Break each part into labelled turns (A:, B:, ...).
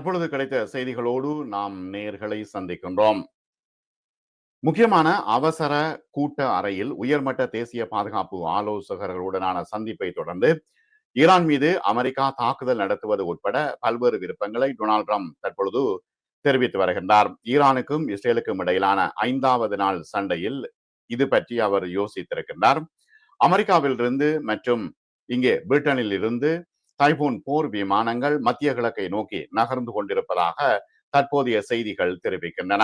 A: தற்பொழுது கிடைத்த செய்திகளோடு நாம் நேர்களை சந்திக்கின்றோம். முக்கியமான அவசர கூட்ட அறையில் உயர்மட்ட தேசிய பாதுகாப்பு ஆலோசகர்களுடனான சந்திப்பை தொடர்ந்து ஈரான் மீது அமெரிக்கா தாக்குதல் நடத்துவது உட்பட பல்வேறு விருப்பங்களை டொனால்ட் ட்ரம்ப் தற்பொழுது தெரிவித்து வருகின்றார். ஈரானுக்கும் இஸ்ரேலுக்கும் இடையிலான ஐந்தாவது நாள் சண்டையில் இது பற்றி அவர் யோசித்திருக்கின்றார். அமெரிக்காவில் இருந்து மற்றும் இங்கே பிரிட்டனில் இருந்து தைபூன் போர் விமானங்கள் மத்திய கிழக்கை நோக்கி நகர்ந்து கொண்டிருப்பதாக தற்போதைய செய்திகள் தெரிவிக்கின்றன.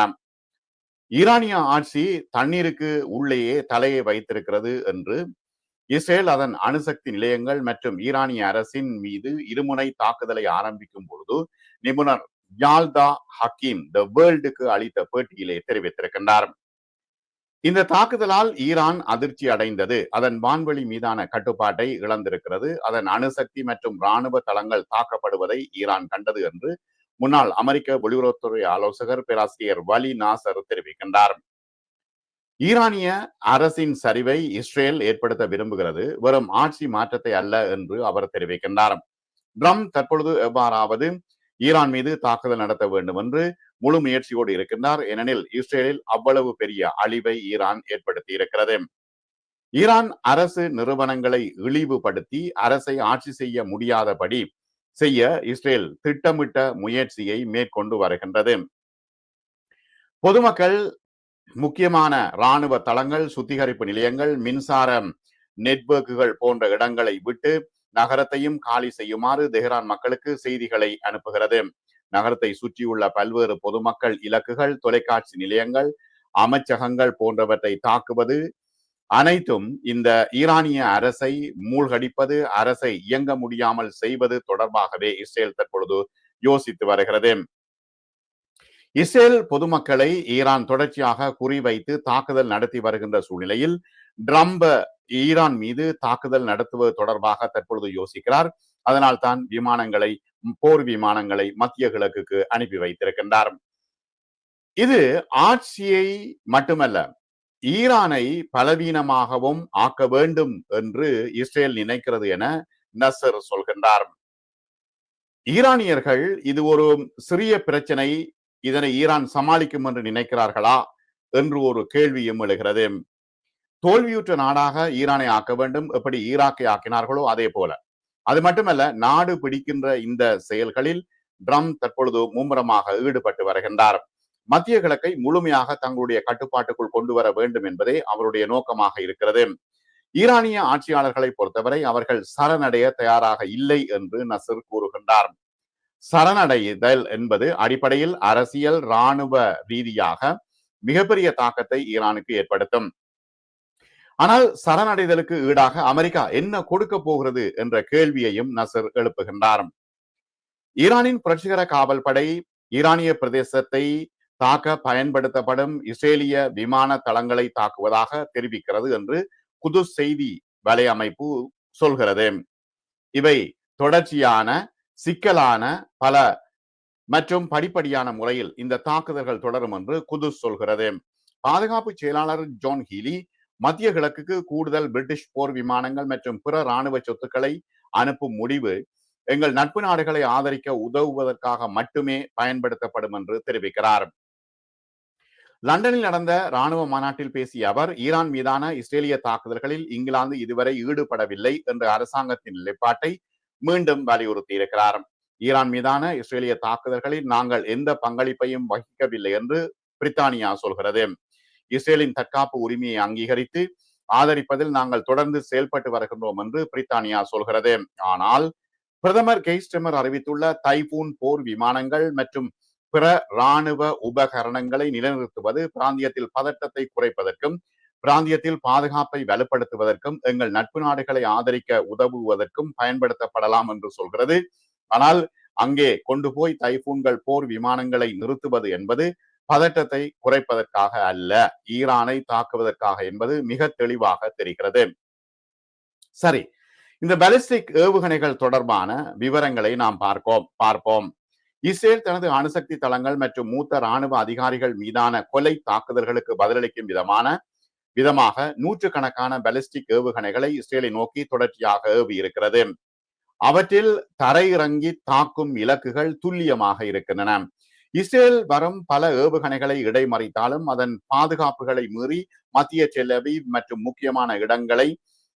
A: ஈரானிய ஆட்சி தண்ணீருக்கு உள்ளேயே தலையை வைத்திருக்கிறது என்று இஸ்ரேல் அதன் அணுசக்தி நிலையங்கள் மற்றும் ஈரானிய அரசின் மீது இருமுனை தாக்குதலை ஆரம்பிக்கும் பொழுது நிபுணர் யால்தா ஹக்கீம் த வேர்ல்டுக்கு அளித்த பேட்டியிலே தெரிவித்திருக்கின்றார். இந்த தாக்குதலால் ஈரான் அதிர்ச்சி அடைந்தது. அதன் வான்வெளி மீதான கட்டுப்பாட்டை இழந்திருக்கிறது. அதன் அணுசக்தி மற்றும் இராணுவ தளங்கள் தாக்கப்படுவதை ஈரான் கண்டது என்று முன்னாள் அமெரிக்க வெளியுறவுத்துறை ஆலோசகர் பேராசிரியர் வலி நாசர் தெரிவிக்கின்றார். ஈரானிய அரசின் சரிவை இஸ்ரேல் ஏற்படுத்த விரும்புகிறது. வெறும் ஆட்சி மாற்றத்தை அல்ல என்று அவர் தெரிவிக்கின்றார். ட்ரம்ப் தற்பொழுது எவ்வாறாவது ஈரான் மீது தாக்குதல் நடத்த வேண்டும் என்று முழு முயற்சியோடு இருக்கின்றார். ஏனெனில் இஸ்ரேலில் அவ்வளவு பெரிய அழிவை ஈரான் ஏற்படுத்தி இருக்கிறது. ஈரான் அரசு நிறுவனங்களை இழிவுபடுத்தி அரசை ஆட்சி செய்ய முடியாதபடி செய்ய இஸ்ரேல் திட்டமிட்ட முயற்சியை மேற்கொண்டு வருகின்றது. பொதுமக்கள் முக்கியமான இராணுவ தளங்கள் சுத்திகரிப்பு நிலையங்கள் மின்சார நெட்வொர்க்குகள் போன்ற இடங்களை விட்டு நகரத்தையும் காலி செய்யுமாறு தெஹ்ரான் மக்களுக்கு செய்திகளை அனுப்புகிறது. நகரத்தை சுற்றியுள்ள பல்வேறு பொதுமக்கள் இலக்குகள் தொலைக்காட்சி நிலையங்கள் அமைச்சகங்கள் போன்றவற்றை தாக்குவது அனைத்தும் இந்த ஈரானிய அரசை மூழ்கடிப்பது அரசை இயங்க முடியாமல் செய்வது தொடர்பாகவே இஸ்ரேல் தற்பொழுது யோசித்து வருகிறது. இஸ்ரேல் பொதுமக்களை ஈரான் தொடர்ச்சியாக குறிவைத்து தாக்குதல் நடத்தி வருகின்ற சூழ்நிலையில் ட்ரம்ப் ஈரான் மீது தாக்குதல் நடத்துவது தொடர்பாக தற்பொழுது யோசிக்கிறார். அதனால் தான் விமானங்களை போர் விமானங்களை மத்திய கிழக்குக்கு அனுப்பி வைத்திருக்கின்றார். இது ஆட்சியை மட்டுமல்ல ஈரானை பலவீனமாகவும் ஆக்க வேண்டும் என்று இஸ்ரேல் நினைக்கிறது என நசர் சொல்கின்றார். ஈரானியர்கள் இது ஒரு சிறிய பிரச்சனை இதனை ஈரான் சமாளிக்கும் என்று நினைக்கிறார்களா? என்று ஒரு கேள்வியும் எழுகிறது. தோல்வியுற்ற நாடாக ஈரானை ஆக்க வேண்டும். எப்படி ஈராக்கை ஆக்கினார்களோ அதே போல. அது மட்டுமல்ல நாடு பிடிக்கின்ற இந்த செயல்களில் ட்ரம்ப் தற்பொழுது மும்முரமாக ஈடுபட்டு வருகின்றார். மத்திய கிழக்கை முழுமையாக தங்களுடைய கட்டுப்பாட்டுக்குள் கொண்டு வர வேண்டும் என்பதே அவருடைய நோக்கமாக இருக்கிறது. ஈரானிய ஆட்சியாளர்களை பொறுத்தவரை அவர்கள் சரணடைய தயாராக இல்லை என்று நசர் கூறுகின்றார். சரணடைதல் என்பது அடிப்படையில் அரசியல் இராணுவ ரீதியாக மிகப்பெரிய தாக்கத்தை ஈரானுக்கு ஏற்படுத்தும். ஆனால் சரணடைதலுக்கு ஈடாக அமெரிக்கா என்ன கொடுக்க போகிறது என்ற கேள்வியையும் நசர் எழுப்புகின்றார். ஈரானின் புரட்சிகர காவல் படை ஈரானிய பிரதேசத்தை தாக்க பயன்படுத்தப்படும் இஸ்ரேலிய விமான தளங்களை தாக்குவதாக தெரிவிக்கிறது என்று புது செய்தி வலையமைப்பு சொல்கிறது. இவை தொடர்ச்சியான சிக்கலான பல மற்றும் படிப்படியான முறையில் இந்த தாக்குதல்கள் தொடரும் என்று குதுஸ் சொல்கிறது. பாதுகாப்பு செயலாளர் ஜான் ஹீலி மத்திய கிழக்குக்கு கூடுதல் பிரிட்டிஷ் போர் விமானங்கள் மற்றும் பிற இராணுவ சொத்துக்களை அனுப்பும் முடிவு எங்கள் நட்பு நாடுகளை ஆதரிக்க உதவுவதற்காக மட்டுமே பயன்படுத்தப்படும் என்று தெரிவிக்கிறார். லண்டனில் நடந்த ராணுவ மாநாட்டில் பேசிய அவர் ஈரான் மீதான இஸ்ரேலிய தாக்குதல்களில் இங்கிலாந்து இதுவரை ஈடுபடவில்லை என்ற அரசாங்கத்தின் நிலைப்பாட்டை மீண்டும் வலியுறுத்தி இருக்கிறார் ஈரான் மீதான இஸ்ரேலிய தாக்குதல்களில் நாங்கள் எந்த பங்களிப்பையும் வகிக்கவில்லை என்று பிரித்தானியா சொல்கிறது. இஸ்ரேலின் தற்காப்பு உரிமையை அங்கீகரித்து ஆதரிப்பதில் நாங்கள் தொடர்ந்து செயல்பட்டு வருகின்றோம் என்று பிரித்தானியா சொல்கிறது. ஆனால் பிரதமர் கெய்ஸ்டமர் அறிவித்துள்ள தைபூன் போர் விமானங்கள் மற்றும் பிற இராணுவ உபகரணங்களை நிலைநிறுத்துவது பிராந்தியத்தில் பதட்டத்தை குறைப்பதற்கும் பிராந்தியத்தில் பாதுகாப்பை வலுப்படுத்துவதற்கும் எங்கள் நட்பு நாடுகளை ஆதரிக்க உதவுவதற்கும் பயன்படுத்தப்படலாம் என்று சொல்கிறது. ஆனால் அங்கே கொண்டு போய் தைபூன்கள் போர் விமானங்களை நிறுத்துவது என்பது பதட்டத்தை குறைப்பதற்காக அல்ல ஈரானை தாக்குவதற்காக என்பது மிக தெளிவாக தெரிகிறது. சரி இந்த பாலிஸ்டிக் ஏவுகணைகள் தொடர்பான விவரங்களை நாம் பார்ப்போம் பார்ப்போம். இஸ்ரேல் தனது அணுசக்தி தளங்கள் மற்றும் மூத்த ராணுவ அதிகாரிகள் மீதான கொலை தாக்குதல்களுக்கு பதிலளிக்கும் விதமான விதமாக நூற்றுக்கணக்கான பாலிஸ்டிக் ஏவுகணைகளை இஸ்ரேலை நோக்கி தொடர்ச்சியாக ஏவி இருக்கிறது. அவற்றில் தரையிறங்கி தாக்கும் இலக்குகள் துல்லியமாக இருக்கின்றன. இஸ்ரேல் வரும் பல ஏவுகணைகளை இடைமறித்தாலும் அதன் பாதுகாப்புகளை மீறி மத்திய செல்லவி மற்றும் முக்கியமான இடங்களை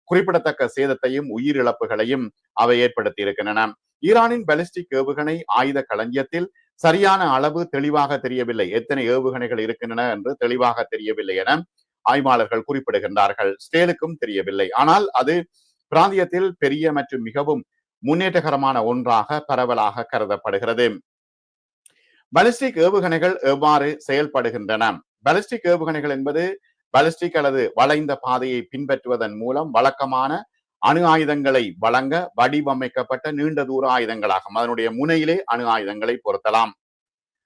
A: குறிப்பிடத்தக்க சேதத்தையும் உயிரிழப்புகளையும் அவை ஏற்படுத்தி இருக்கின்றன ஈரானின் பாலிஸ்டிக் ஏவுகணை ஆயுத களஞ்சியத்தில் சரியான அளவு தெளிவாக தெரியவில்லை. எத்தனை ஏவுகணைகள் இருக்கின்றன என்று தெளிவாக தெரியவில்லை என ஆய்வாளர்கள் குறிப்பிடுகின்றார்கள். ஸ்டேலுக்கும் தெரியவில்லை. ஆனால் அது பிராந்தியத்தில் பெரிய மற்றும் மிகவும் முன்னேற்றகரமான ஒன்றாக பரவலாக கருதப்படுகிறது. பலிஸ்டிக் ஏவுகணைகள் எவ்வாறு செயல்படுகின்றன? பலிஸ்டிக் ஏவுகணைகள் என்பது பலிஸ்டிக் அல்லது வளைந்த பாதையை பின்பற்றுவதன் மூலம் வழக்கமான அணு ஆயுதங்களை வழங்க வடிவமைக்கப்பட்ட நீண்ட தூர ஆயுதங்களாகும். அதனுடைய முனையிலே அணு ஆயுதங்களை பொருத்தலாம்.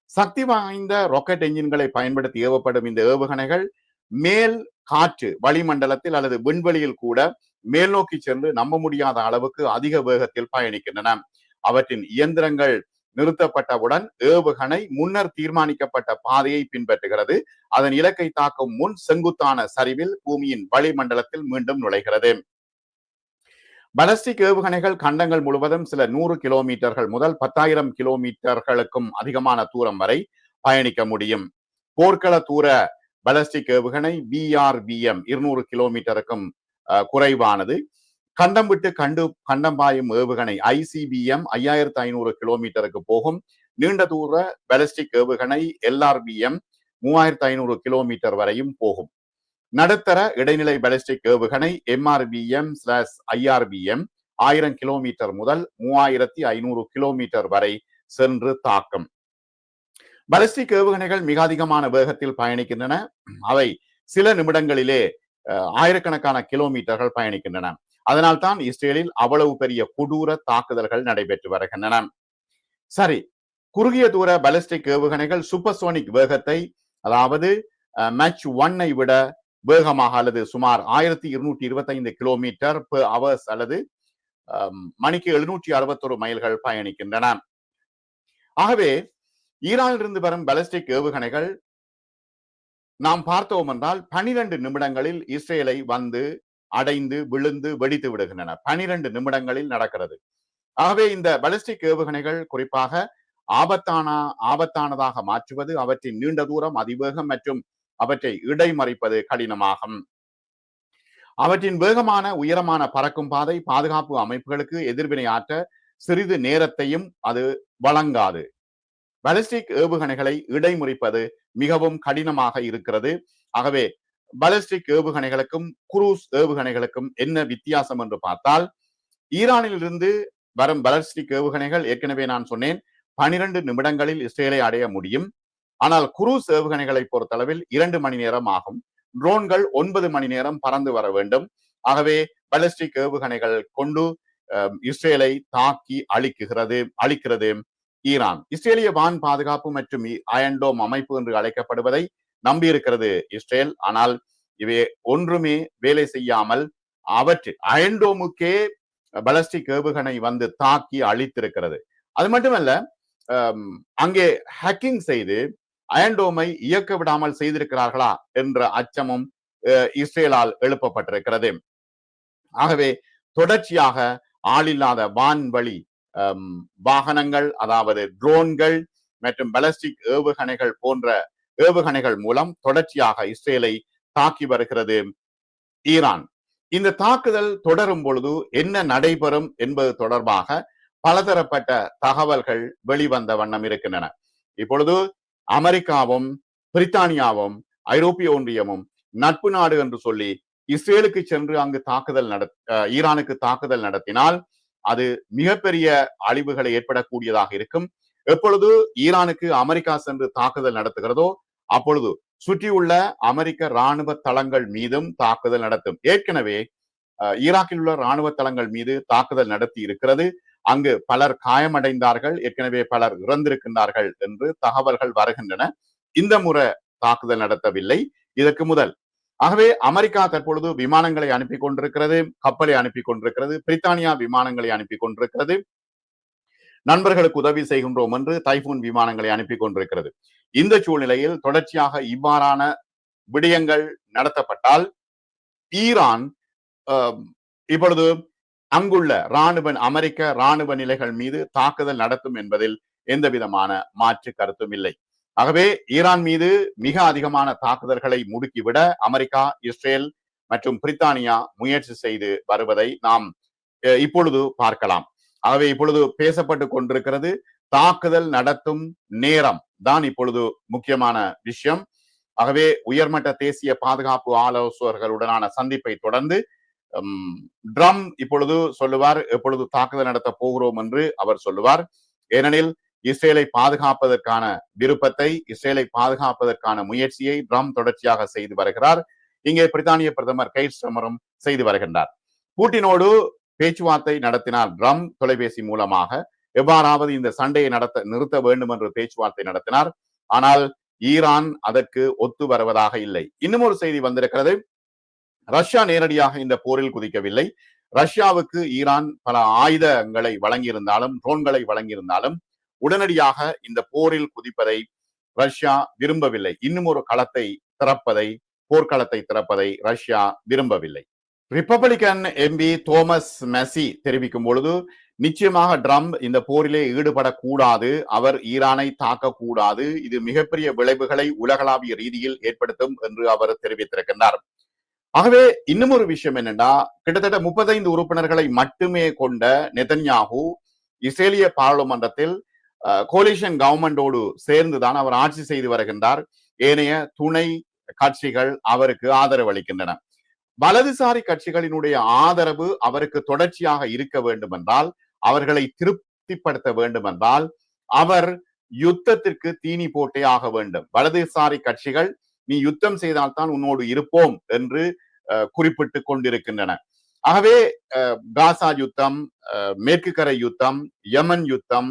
A: சக்தி வாய்ந்த ராக்கெட் என்ஜின்களை பயன்படுத்தி ஏவப்படும் இந்த ஏவுகணைகள் மேல் காற்று வளிமண்டலத்தில் அல்லது விண்வெளியில் கூட மேல் நோக்கி சென்று நம்ப முடியாத அளவுக்கு அதிக வேகத்தில் பயணிக்கின்றன. அவற்றின் இயந்திரங்கள் நிறுத்தப்பட்டவுடன் ஏவுகணை முன்னர் தீர்மானிக்கப்பட்ட பாதையை பின்பற்றுகிறது. அதன் இலக்கை தாக்கும் முன் செங்குத்தான சரிவில் பூமியின் வளிமண்டலத்தில் மீண்டும் நுழைகிறது. பலஸ்டிக் ஏவுகணைகள் கண்டங்கள் முழுவதும் சில நூறு கிலோமீட்டர்கள் முதல் பத்தாயிரம் கிலோமீட்டர்களுக்கும் அதிகமான தூரம் வரை பயணிக்க முடியும். போர்க்கள தூர பலஸ்டிக் ஏவுகணை பிஆர்பிஎம் இருநூறு கிலோமீட்டருக்கும் குறைவானது. கண்டம் விட்டு கண்டு கண்டம் பாயும் ஏவுகணை ஐசிபிஎம் ஐயாயிரத்தி ஐநூறு கிலோமீட்டருக்கு போகும். நீண்ட தூர பெலஸ்டிக் ஏவுகணை எல்ஆர்பிஎம் மூவாயிரத்து ஐநூறு கிலோமீட்டர் வரையும் போகும். நடுத்தர இடைநிலை பெலஸ்டிக் ஏவுகணை எம்ஆர்பிஎம் ஸ்லாஸ் ஐஆர்பிஎம் ஆயிரம் கிலோமீட்டர் முதல் மூவாயிரத்தி ஐநூறு கிலோமீட்டர் வரை சென்று தாக்கும். பலஸ்டிக் ஏவுகணைகள் மிக அதிகமான வேகத்தில் பயணிக்கின்றன. அவை சில நிமிடங்களிலே ஆயிரக்கணக்கான கிலோமீட்டர்கள் பயணிக்கின்றன. அதனால்தான் இஸ்ரேலில் அவ்வளவு பெரிய கொடூர தாக்குதல்கள் நடைபெற்று வருகின்றன. சரி குறுகிய தூர பலிஸ்டிக் ஏவுகணைகள் சூப்பர்சோனிக் வேகத்தை அதாவது மேட்ச் ஒன்னை விட வேகமாக அல்லது சுமார் ஆயிரத்தி இருநூற்றி இருபத்தைந்து கிலோமீட்டர் அவர்ஸ் அல்லது மணிக்கு எழுநூற்றி அறுபத்தொரு மைல்கள் பயணிக்கின்றன. ஆகவே ஈரானிலிருந்து வரும் பலஸ்டிக் ஏவுகணைகள் நாம் பார்த்தோம் என்றால் பனிரெண்டு நிமிடங்களில் இஸ்ரேலை வந்து அடைந்து விழுந்து வெடித்து விடுகின்றன. பனிரெண்டு நிமிடங்களில் நடக்கிறது. ஆகவே இந்த பலிஸ்டிக் ஏவுகணைகள் குறிப்பாக ஆபத்தான ஆபத்தானதாக மாற்றுவது அவற்றின் நீண்ட தூரம் அதிவேகம் மற்றும் அவற்றை இடைமறிப்பது கடினமாகும். அவற்றின் வேகமான உயரமான பறக்கும் பாதை பாதுகாப்பு அமைப்புகளுக்கு எதிர்வினை ஆற்ற சிறிது நேரத்தையும் அது வழங்காது. பலிஸ்டிக் ஏவுகணைகளை இடைமுறிப்பது மிகவும் கடினமாக இருக்கிறது. ஆகவே பலஸ்டிக் ஏவுகணைகளுக்கும் குரூஸ் ஏவுகணைகளுக்கும் என்ன வித்தியாசம் என்று பார்த்தால் ஈரானில் இருந்து வரும் பலஸ்டிக் ஏவுகணைகள் ஏற்கனவே நான் சொன்னேன் பனிரெண்டு நிமிடங்களில் இஸ்ரேலை அடைய முடியும். ஆனால் குரூஸ் ஏவுகணைகளை பொறுத்தளவில் இரண்டு மணி நேரம் ஆகும். ட்ரோன்கள் ஒன்பது மணி நேரம் பறந்து வர வேண்டும். ஆகவே பலஸ்டிக் ஏவுகணைகள் கொண்டு இஸ்ரேலை தாக்கி அழிக்குகிறது அழிக்கிறது ஈரான். இஸ்ரேலிய வான் பாதுகாப்பு மற்றும் அயன்டோம் அமைப்பு என்று அழைக்கப்படுவதை நம்பி இருக்கிறது இஸ்ரேல். ஆனால் இவை ஒன்றுமே வேலை செய்யாமல் அவற்று அயன்டோமுக்கே பலஸ்டிக் ஏவுகணை வந்து தாக்கி அழித்திருக்கிறது. அது மட்டுமல்ல அங்கே ஹேக்கிங் செய்து அயன்டோமை இயக்க விடாமல் செய்திருக்கிறார்களா என்ற அச்சமும் இஸ்ரேலால் எழுப்பப்பட்டிருக்கிறது. ஆகவே தொடர்ச்சியாக ஆளில்லாத வான்வழி வாகனங்கள் அதாவது ட்ரோன்கள் மற்றும் பலஸ்டிக் ஏவுகணைகள் போன்ற ஏவுகணைகள் மூலம் தொடர்ச்சியாக இஸ்ரேலை தாக்கி வருகிறது ஈரான். இந்த தாக்குதல் தொடரும் பொழுது என்ன நடைபெறும் என்பது தொடர்பாக பலதரப்பட்ட தகவல்கள் வெளிவந்த வண்ணம் இருக்கின்றன. இப்பொழுது அமெரிக்காவும் பிரித்தானியாவும் ஐரோப்பிய ஒன்றியமும் நட்பு நாடு என்று சொல்லி இஸ்ரேலுக்கு சென்று அங்கு தாக்குதல் நட ஈரானுக்கு தாக்குதல் நடத்தினால் அது மிகப்பெரிய அழிவுகளை ஏற்படக்கூடியதாக இருக்கும். எப்பொழுது ஈரானுக்கு அமெரிக்கா சென்று தாக்குதல் நடத்துகிறதோ அப்பொழுது சுற்றியுள்ள அமெரிக்க ராணுவ தளங்கள் மீதும் தாக்குதல் நடத்தும். ஏற்கனவே ஈராக்கில் உள்ள ராணுவ தளங்கள் மீது தாக்குதல் நடத்தி இருக்கிறது. அங்கு பலர் காயமடைந்தார்கள். ஏற்கனவே பலர் இறந்திருக்கின்றார்கள் என்று தகவல்கள் வருகின்றன. இந்த முறை தாக்குதல் நடத்தவில்லை. இதற்கு முதல். ஆகவே அமெரிக்கா தற்பொழுது விமானங்களை அனுப்பி கொண்டிருக்கிறது கப்பலை அனுப்பி கொண்டிருக்கிறது பிரித்தானியா விமானங்களை அனுப்பி கொண்டிருக்கிறது. நண்பர்களுக்கு உதவி செய்கின்றோம் என்று தைபூன் விமானங்களை அனுப்பி கொண்டிருக்கிறது. இந்த சூழ்நிலையில் தொடர்ச்சியாக இவ்வாறான விடயங்கள் நடத்தப்பட்டால் ஈரான் இப்பொழுது அங்குள்ள ராணுவ அமெரிக்க ராணுவ நிலைகள் மீது தாக்குதல் நடத்தும் என்பதில் எந்த விதமான மாற்று கருத்தும் இல்லை. ஆகவே ஈரான் மீது மிக அதிகமான தாக்குதல்களை முடுக்கிவிட அமெரிக்கா இஸ்ரேல் மற்றும் பிரித்தானியா முயற்சி செய்து வருவதை நாம் இப்பொழுது பார்க்கலாம். அவை இப்பொழுது பேசப்பட்டு கொண்டிருக்கிறது. தாக்குதல் நடத்தும் நேரம் தான் இப்பொழுது முக்கியமான விஷயம். ஆகவே உயர்மட்ட தேசிய பாதுகாப்பு ஆலோசகர்களுடனான சந்திப்பை தொடர்ந்து ட்ரம் இப்பொழுது சொல்லுவார் எப்பொழுது தாக்குதல் நடத்த போகிறோம் என்று அவர் சொல்லுவார். ஏனெனில் இஸ்ரேலை பாதுகாப்பதற்கான விருப்பத்தை இஸ்ரேலை பாதுகாப்பதற்கான முயற்சியை ட்ரம் தொடர்ச்சியாக செய்து வருகிறார். இங்கே பிரித்தானிய பிரதமர் கைட் சமரம் செய்து வருகின்றார். பூட்டினோடு பேச்சுவார்த்தை நடத்தினார் ட்ரம் தொலைபேசி மூலமாக எவ்வாறாவது இந்த சண்டையை நடத்த நிறுத்த வேண்டும் என்று பேச்சுவார்த்தை நடத்தினார். ஆனால் ஈரான் அதற்கு ஒத்து வருவதாக இல்லை. இன்னும் ஒரு செய்தி வந்திருக்கிறது. ரஷ்யா நேரடியாக இந்த போரில் குதிக்கவில்லை. ரஷ்யாவுக்கு ஈரான் பல ஆயுதங்களை வழங்கியிருந்தாலும் ட்ரோன்களை வழங்கியிருந்தாலும் உடனடியாக இந்த போரில் குதிப்பதை ரஷ்யா விரும்பவில்லை. இன்னும் ஒரு களத்தை திறப்பதை போர்க்களத்தை திறப்பதை ரஷ்யா விரும்பவில்லை. ரிப்பப்ளிகன் எம்பி தோமஸ் மெசி தெரிவிக்கும் பொழுது நிச்சயமாக ட்ரம்ப் இந்த போரிலே ஈடுபடக்கூடாது அவர் ஈரானை தாக்கக்கூடாது இது மிகப்பெரிய விளைவுகளை உலகளாவிய ரீதியில் ஏற்படுத்தும் என்று அவர் தெரிவித்திருக்கின்றார். ஆகவே இன்னும் ஒரு விஷயம் என்னன்னா கிட்டத்தட்ட முப்பத்தைந்து உறுப்பினர்களை மட்டுமே கொண்ட நெதன்யாகு இஸ்ரேலிய பாராளுமன்றத்தில் கோலிஷன் கவர்மெண்டோடு சேர்ந்துதான் அவர் ஆட்சி செய்து வருகின்றார். ஏனைய துணை கட்சிகள் அவருக்கு ஆதரவு அளிக்கின்றன. வலதுசாரி கட்சிகளினுடைய ஆதரவு அவருக்கு தொடர்ச்சியாக இருக்க வேண்டும் என்றால் அவர்களை திருப்திப்படுத்த வேண்டும் என்றால் அவர் யுத்தத்திற்கு தீனி போட்டே ஆக வேண்டும். வலதுசாரி கட்சிகள் நீ யுத்தம் செய்தால்தான் உன்னோடு இருப்போம் என்று குறிப்பிட்டு கொண்டிருக்கின்றன. ஆகவே காசா யுத்தம் மேற்கு கரை யுத்தம் யமன் யுத்தம்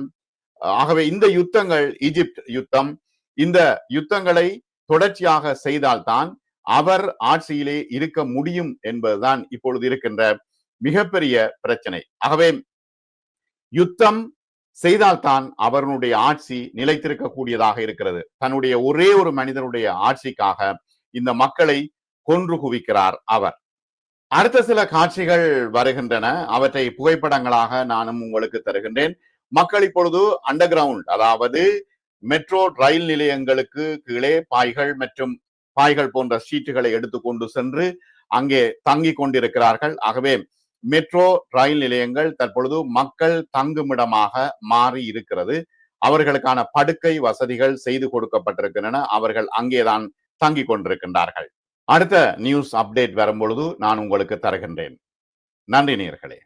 A: ஆகவே இந்த யுத்தங்கள் ஈஜிப்ட் யுத்தம் இந்த யுத்தங்களை தொடர்ச்சியாக செய்தால்தான் அவர் ஆட்சியிலே இருக்க முடியும் என்பதுதான் இப்பொழுது இருக்கின்ற மிகப்பெரிய பிரச்சனை. ஆகவே யுத்தம் செய்தால்தான் அவருடைய ஆட்சி நிலைத்திருக்கக்கூடியதாக இருக்கிறது. தன்னுடைய ஒரே ஒரு மனிதனுடைய ஆட்சிக்காக இந்த மக்களை கொன்று குவிக்கிறார் அவர். அடுத்த சில காட்சிகள் வருகின்றன. அவற்றை புகைப்படங்களாக நானும் உங்களுக்கு தருகின்றேன். மக்கள் இப்பொழுது அண்டர் கிரவுண்ட் அதாவது மெட்ரோ ரயில் நிலையங்களுக்கு கீழே பாய்கள் மற்றும் பாய்கள் போன்ற சீட்டுகளை எடுத்துக்கொண்டு சென்று அங்கே தங்கி கொண்டிருக்கிறார்கள். ஆகவே மெட்ரோ ரயில் நிலையங்கள் தற்பொழுது மக்கள் தங்குமிடமாக மாறி இருக்கிறது. அவர்களுக்கான படுக்கை வசதிகள் செய்து கொடுக்கப்பட்டிருக்கின்றன. அவர்கள் அங்கேதான் தங்கி கொண்டிருக்கின்றார்கள். அடுத்த நியூஸ் அப்டேட் வரும்பொழுது நான் உங்களுக்கு தருகின்றேன். நன்றி நேர்களே